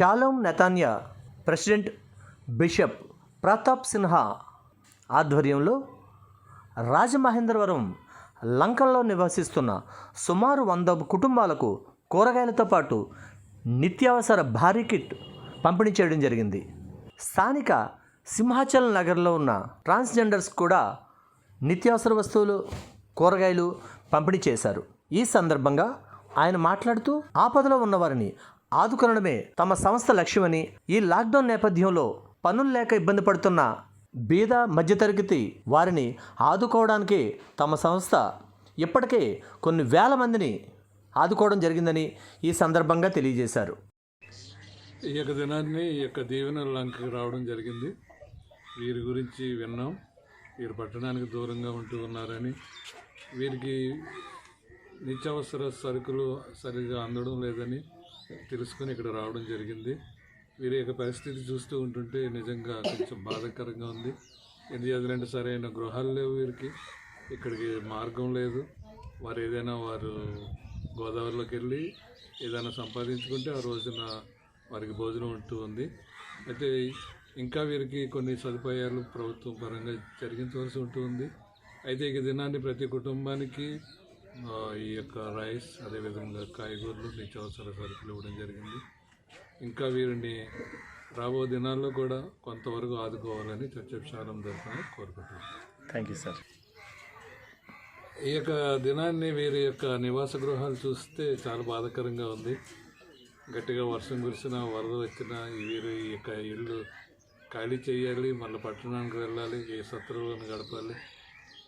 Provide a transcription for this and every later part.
Shalom Netanya president bishop Pratap Sinha ఆధ్వర్యంలో రాజమహేంద్రవరం లంకల్లో నివసిస్తున్న సుమారు వంద కుటుంబాలకు కూరగాయలతో పాటు నిత్యావసర భారీ కిట్ పంపిణీ చేయడం జరిగింది. స్థానిక సింహాచల్ నగర్లో ఉన్న ట్రాన్స్జెండర్స్ కూడా నిత్యావసర వస్తువులు కూరగాయలు పంపిణీ చేశారు. ఈ సందర్భంగా ఆయన మాట్లాడుతూ ఆపదలో ఉన్నవారిని ఆదుకొనడమే తమ సంస్థ లక్ష్యమని ఈ లాక్డౌన్ నేపథ్యంలో పనులు లేక ఇబ్బంది పడుతున్న బీద మధ్యతరగతి వారిని ఆదుకోవడానికి తమ సంస్థ ఇప్పటికే కొన్ని వేల మందిని ఆదుకోవడం జరిగిందని ఈ సందర్భంగా తెలియజేశారు. ఈ యొక్క దినాన్ని ఈ యొక్క దీవెన లంకకి రావడం జరిగింది. వీరి గురించి విన్నాం. వీరు పట్టణానికి దూరంగా ఉంటూ ఉన్నారని. వీరికి నిత్యావసర సరుకులు సరిగా అందడం లేదని తెలుసుకొని ఇక్కడ రావడం జరిగింది. వీరి యొక్క పరిస్థితి చూస్తూ ఉంటుంటే నిజంగా కొంచెం బాధాకరంగా ఉంది. ఎందుకంటే సరైన గృహాలు లేవు వీరికి. ఇక్కడికి మార్గం లేదు. వారు ఏదైనా వారు గోదావరిలోకి వెళ్ళి ఏదైనా సంపాదించుకుంటే ఆ రోజున వారికి భోజనం ఉంటూ ఉంది. అయితే ఇంకా వీరికి కొన్ని సదుపాయాలు ప్రభుత్వం పరంగా జరిగించవలసి ఉంటుంది అయితే ఈ దినాన్ని ప్రతి కుటుంబానికి ఈ యొక్క రైస్ అదేవిధంగా కాయగూరలు నిత్యావసర సరుకులు ఇవ్వడం జరిగింది. ఇంకా వీరిని రాబో దినాల్లో కూడా కొంతవరకు ఆదుకోవాలని చర్చశాలం తరఫున కోరుకుంటున్నాను థ్యాంక్ యూ సార్ ఈ యొక్క దినాన్ని వీరి యొక్క నివాస గృహాలు చూస్తే చాలా బాధాకరంగా ఉంది. గట్టిగా వర్షం కురిసినా వరద వచ్చినా ఈ వీరు ఈ యొక్క ఇల్లు ఖాళీ చేయాలి మళ్ళీ పట్టణానికి వెళ్ళాలి ఈ శత్రువులను గడపాలి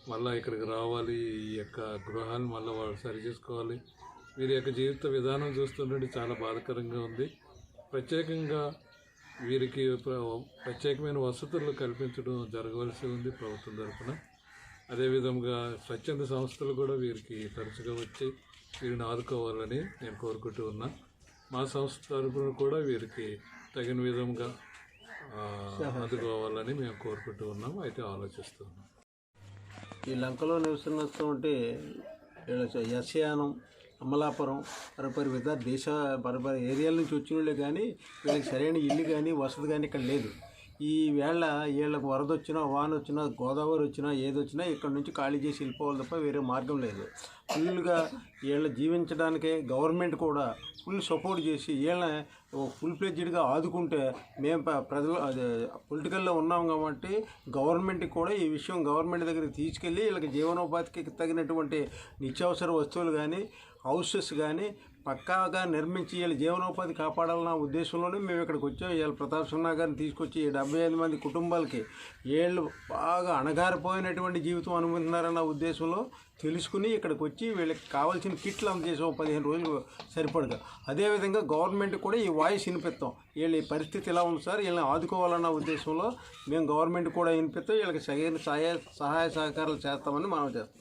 మళ్ళీ ఇక్కడికి రావాలి ఈ యొక్క గృహాలు మళ్ళీ వాళ్ళు సరి చేసుకోవాలి. వీరి యొక్క జీవిత విధానం చూస్తుంటే చాలా బాధాకరంగా ఉంది. ప్రత్యేకంగా వీరికి ప్ర- ప్రత్యేకమైన వసతులు కల్పించడం జరగవలసి ఉంది ప్రభుత్వం తరఫున అదేవిధంగా స్వచ్ఛంద సంస్థలు కూడా వీరికి తరచుగా వచ్చి వీరిని ఆదుకోవాలని నేను కోరుకుంటూ ఉన్నా. మా సంస్థ తరఫున కూడా వీరికి తగిన విధంగా ఆదుకోవాలని మేము కోరుకుంటూ ఉన్నాం. అయితే ఆలోచిస్తూ ఉన్నాం. ఈ లంకలో నివసిస్తున్నటువంటి యశయానం అమలాపురం పరపరి విధ దేశ పరపరి ఏరియాల నుంచి వచ్చిన వాళ్ళే కానీ వీళ్ళకి సరైన ఇల్లు కానీ వసతి కానీ ఇక్కడ లేదు. ఈ వేళ వీళ్ళకి వరద వచ్చినా వాన వచ్చినా గోదావరి వచ్చినా ఏది వచ్చినా ఇక్కడ నుంచి ఖాళీ చేసి వెళ్ళిపోవాలి తప్ప వేరే మార్గం లేదు. ఫుల్గా వీళ్ళ జీవించడానికే గవర్నమెంట్ కూడా ఫుల్ సపోర్ట్ చేసి వీళ్ళని ఫుల్ ఫ్లెడ్జ్డ్గా ఆదుకుంటే మేము ప్రజలు అదే పొలిటికల్లో ఉన్నాం కాబట్టి గవర్నమెంట్కి కూడా ఈ విషయం గవర్నమెంట్ దగ్గరికి తీసుకెళ్ళి వీళ్ళకి జీవనోపాధికి తగినటువంటి నిత్యావసర వస్తువులు కానీ హౌసెస్ కానీ పక్కాగా నిర్మించి వీళ్ళ జీవనోపాధి కాపాడాలన్న ఉద్దేశంలోనే మేము ఇక్కడికి వచ్చాం. వీళ్ళ ప్రతాప్ సున్నా గారిని తీసుకొచ్చి డెబ్బై ఐదు మంది కుటుంబాలకి వీళ్ళు బాగా అణగారిపోయినటువంటి జీవితం అనుభవిస్తున్నారన్న ఉద్దేశంలో తెలుసుకుని ఇక్కడికి వచ్చి వీళ్ళకి కావాల్సిన కిట్లు అందజేసాం పదిహేను రోజులు సరిపడగా. అదేవిధంగా గవర్నమెంట్ కూడా ఈ వాయిస్ వినిపిస్తాం. వీళ్ళ ఈ పరిస్థితి ఎలా ఉంది సార్? వీళ్ళని ఆదుకోవాలన్న ఉద్దేశంలో మేము గవర్నమెంట్ కూడా వినిపిస్తాం. వీళ్ళకి సరైన సహాయ సహాయ సహకారాలు చేస్తామని మనం చేస్తాం.